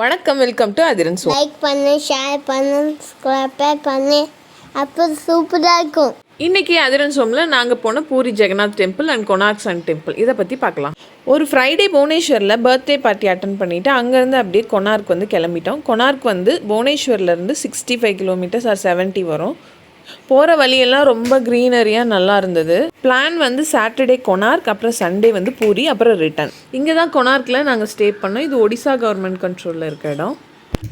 வணக்கம் welcome to Athiran show. Like பண்ணு share பண்ணு சப்ஸ்கிரைப் பண்ணு. அப்போ சூப்பராக இருக்கும். இன்னைக்கு அதிரன் சோம்ல நாங்கள் போன Puri Jagannath temple and Konark sun temple. இதை பற்றி பார்க்கலாம் ஒரு ஃப்ரைடே புவனேஸ்வரில் பர்த்டே பார்ட்டி அட்டன் பண்ணிவிட்டு அங்கேருந்து அப்படியே கொனார்க் வந்து கிளம்பிட்டோம். கொனார்க் வந்து புவனேஸ்வர்லேருந்து sixty five kilometres or seventy வரும். போகிற வழியெல்லாம் ரொம்ப க்ரீனரியாக நல்லா இருந்தது. பிளான் வந்து சாட்டர்டே கொனார்க் அப்புறம் சண்டே வந்து பூரி அப்புறம் ரிட்டர்ன் இங்கே தான் கொனார்க்கில் நாங்கள் ஸ்டே பண்ணோம். இது ஒடிசா கவர்மெண்ட் கண்ட்ரோலில் இருக்க இடம்.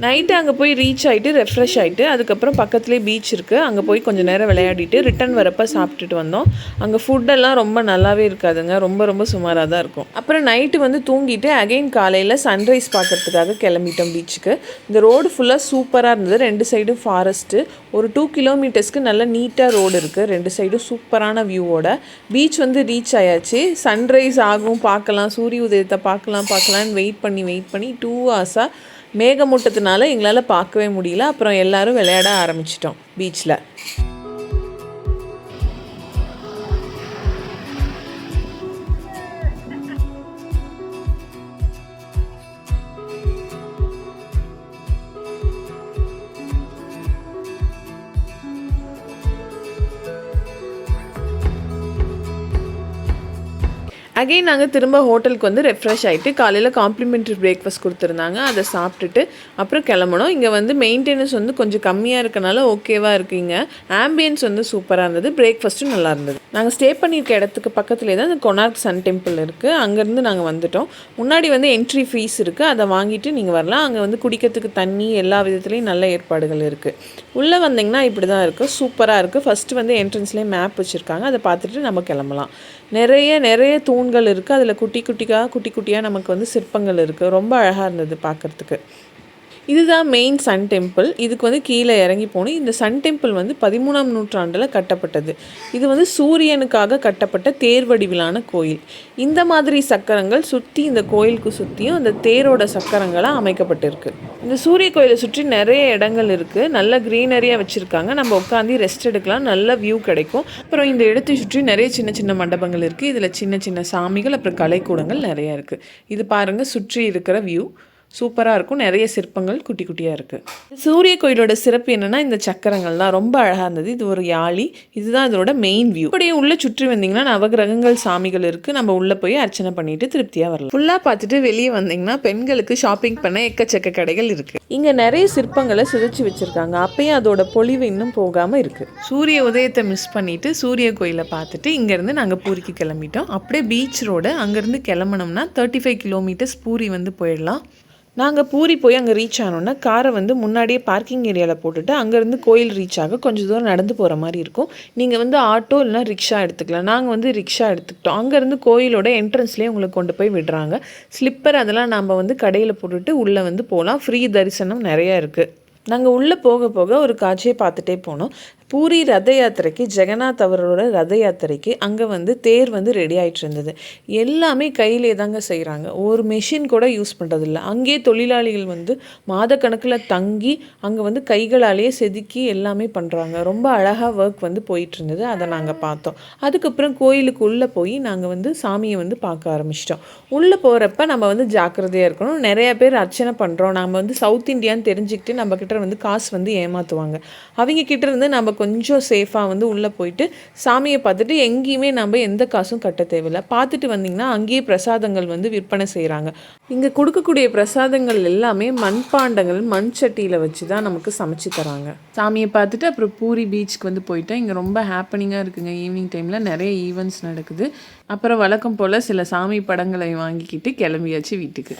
நைட்டு அங்கே போய் ரீச் ஆகிட்டு ரெஃப்ரெஷ் ஆகிட்டு அதுக்கப்புறம் பக்கத்துலேயே பீச் இருக்குது அங்கே போய் கொஞ்சம் நேரம் விளையாடிட்டு ரிட்டர்ன் வரப்போ சாப்பிட்டுட்டு வந்தோம். அங்கே ஃபுட்டெல்லாம் ரொம்ப நல்லாவே இருக்காதுங்க. ரொம்ப ரொம்ப சுமாராக தான் இருக்கும். அப்புறம் நைட்டு வந்து தூங்கிட்டு அகைன் காலையில் சன்ரைஸ் பார்க்கறதுக்காக கிளம்பிட்டோம் பீச்சுக்கு இந்த ரோடு ஃபுல்லாக சூப்பராக இருந்தது. ரெண்டு சைடும் ஃபாரஸ்ட்டு ஒரு டூ கிலோமீட்டர்ஸ்க்கு நல்ல நீட்டாக ரோடு இருக்குது ரெண்டு சைடும் சூப்பரான வியூவோட பீச் வந்து ரீச் ஆயாச்சு. சன்ரைஸ் ஆகும். பார்க்கலாம். சூரிய உதயத்தை பார்க்கலாம் பார்க்கலான்னு வெயிட் பண்ணி வெயிட் பண்ணி டூ ஹவர்ஸாக மேகமூட்டத்தினால எங்களால் பார்க்கவே முடியல. அப்புறம் எல்லாரும் விளையாட ஆரம்பிச்சிட்டோம் பீச்சில் அகைன் நாங்கள் திரும்ப ஹோட்டலுக்கு வந்து ரெஃப்ரெஷ் ஆகிட்டு காலையில் காம்ப்ளிமெண்ட்ரி பிரேக்ஃபாஸ்ட் கொடுத்துருந்தாங்க. அதை சாப்பிட்டுட்டு அப்புறம் கிளம்பணும் இங்கே வந்து மெயின்டெனன்ஸ் வந்து கொஞ்சம் கம்மியாக இருக்கனால ஓகேவாக இருக்குங்க. ஆம்பியன்ஸ் வந்து சூப்பராக இருந்தது. பிரேக்ஃபாஸ்ட்டும் நல்லா இருந்தது. நாங்கள் ஸ்டே பண்ணியிருக்க இடத்துக்கு பக்கத்துலேயே தான் அந்த கொனார்க் சன் டெம்பிள் இருக்குது அங்கேருந்து நாங்கள் வந்துட்டோம். முன்னாடி வந்து என்ட்ரி ஃபீஸ் இருக்குது அதை வாங்கிட்டு நீங்கள் வரலாம். அங்கே வந்து குடிக்கிறதுக்கு தண்ணி எல்லா விதத்துலேயும் நல்ல ஏற்பாடுகள் இருக்குது உள்ளே வந்தீங்கன்னா இப்படி தான் இருக்குது சூப்பராக இருக்குது ஃபஸ்ட்டு வந்து என்ட்ரன்ஸ்லேயே மேப் வச்சுருக்காங்க. அதை பார்த்துட்டு நம்ம கிளம்பலாம். நிறைய நிறைய தூண் தூண்கள் இருக்குது அதில் குட்டி குட்டிக்காக குட்டி குட்டியாக நமக்கு வந்து சிற்பங்கள் இருக்குது ரொம்ப அழகாக இருந்தது பார்க்குறதுக்கு இதுதான் மெயின் சன் டெம்பிள் இதுக்கு வந்து கீழே இறங்கி போகணும் இந்த சன் டெம்பிள் வந்து பதிமூணாம் நூற்றாண்டில் கட்டப்பட்டது. இது வந்து சூரியனுக்காக கட்டப்பட்ட தேர் வடிவிலான கோயில். இந்த மாதிரி சக்கரங்கள் சுற்றி இந்த கோயிலுக்கு சுற்றியும் அந்த தேரோட சக்கரங்களாக அமைக்கப்பட்டிருக்கு. இந்த சூரிய கோயிலை சுற்றி நிறைய இடங்கள் இருக்குது நல்ல க்ரீனரியாக வச்சுருக்காங்க. நம்ம உட்காந்து ரெஸ்ட் எடுக்கலாம். நல்ல வியூ கிடைக்கும். அப்புறம் இந்த இடத்தை சுற்றி நிறைய சின்ன சின்ன மண்டபங்கள் இருக்குது இதில் சின்ன சின்ன சாமிகள் அப்புறம் கலைக்கூடங்கள் நிறைய இருக்குது இது பாருங்கள் சுற்றி இருக்கிற வியூ சூப்பராக இருக்கும். நிறைய சிற்பங்கள் குட்டி குட்டியாக இருக்குது சூரிய கோயிலோட சிறப்பு என்னென்னா இந்த சக்கரங்கள் தான். ரொம்ப அழகாக இருந்தது. இது ஒரு யாழி. இதுதான் இதோட மெயின் வியூ அப்படியே உள்ளே சுற்றி வந்தீங்கன்னா நவகிரகங்கள் சாமிகள் இருக்குது நம்ம உள்ளே போய் அர்ச்சனை பண்ணிட்டு திருப்தியாக வரலாம். ஃபுல்லாக பார்த்துட்டு வெளியே வந்தீங்கன்னா பெண்களுக்கு ஷாப்பிங் பண்ண எக்கச்சக்க கடைகள் இருக்குது இங்கே நிறைய சிற்பங்களை சிதைச்சு வச்சுருக்காங்க. அப்பயும் அதோட பொலிவு இன்னும் போகாமல் இருக்குது சூரிய உதயத்தை மிஸ் பண்ணிட்டு சூரிய கோயிலை பார்த்துட்டு இங்கேருந்து நாங்கள் பூரிக்கு கிளம்பிட்டோம். அப்படியே பீச் ரோடு அங்கேருந்து கிளம்புனோம்னா தேர்ட்டி ஃபைவ் கிலோமீட்டர்ஸ் பூரி வந்து போயிடலாம். நாங்கள் பூரி போய் அங்கே ரீச் ஆனோன்னா காரை வந்து முன்னாடியே பார்க்கிங் ஏரியாவில் போட்டுட்டு அங்கேருந்து கோயில் ரீச் ஆக கொஞ்சம் தூரம் நடந்து போகிற மாதிரி இருக்கும். நீங்கள் வந்து ஆட்டோ இல்லைனா ரிக்ஷா எடுத்துக்கலாம். நாங்கள் வந்து ரிக்ஷா எடுத்துக்கிட்டோம். அங்கேருந்து கோயிலோட என்ட்ரன்ஸ்லேயே உங்களை கொண்டு போய் விடுறாங்க. ஸ்லிப்பர் அதெல்லாம் நம்ம வந்து கடையில் போட்டுட்டு உள்ளே வந்து போகலாம் ஃப்ரீ தரிசனம் நிறையா இருக்குது நாங்கள் உள்ளே போக போக ஒரு காட்சியை பார்த்துட்டே போனோம். பூரி ரத யாத்திரைக்கு ஜெகநாத் அவரோட ரத யாத்திரைக்கு அங்கே வந்து தேர் வந்து ரெடி ஆகிட்டு இருந்தது. எல்லாமே கையிலே தாங்க செய்கிறாங்க ஒரு மெஷின் கூட யூஸ் பண்ணுறதில்ல அங்கேயே தொழிலாளிகள் வந்து மாதக்கணக்கில் தங்கி அங்கே வந்து கைகளாலேயே செதுக்கி எல்லாமே பண்ணுறாங்க ரொம்ப அழகாக ஒர்க் வந்து போயிட்டு இருந்தது. அதை நாங்கள் பார்த்தோம். அதுக்கப்புறம் கோயிலுக்கு உள்ளே போய் நாங்கள் வந்து சாமியை வந்து பார்க்க ஆரம்பிச்சிட்டோம். உள்ளே போகிறப்ப நம்ம வந்து ஜாக்கிரதையாக இருக்கணும். நிறையா பேர் அர்ச்சனை பண்ணுறோம் நம்ம வந்து சவுத் இந்தியான்னு தெரிஞ்சுக்கிட்டு நம்ம வந்து காசு வந்து ஏமாற்றுவாங்க அவங்க கிட்ட இருந்து நம்ம கொஞ்சம் சேஃபாக வந்து உள்ளே போயிட்டு சாமியை பார்த்துட்டு எங்கேயுமே நம்ம எந்த காசும் கட்ட தேவையில்லை. பார்த்துட்டு வந்தீங்கன்னா அங்கேயே பிரசாதங்கள் வந்து விற்பனை செய்கிறாங்க இங்கே கொடுக்கக்கூடிய பிரசாதங்கள் எல்லாமே மண்பாண்டங்கள் மண் சட்டியில் வச்சு தான் நமக்கு சமைச்சு தராங்க. சாமியை பார்த்துட்டு அப்புறம் பூரி பீச்சுக்கு வந்து போயிட்டேன். இங்கே ரொம்ப ஹாப்பனிங்காக இருக்குங்க. ஈவினிங் டைமில் நிறைய ஈவெண்ட்ஸ் நடக்குது. அப்புறம் வழக்கம் போல் சில சாமி படங்களை வாங்கிக்கிட்டு கிளம்பியாச்சு வீட்டுக்கு.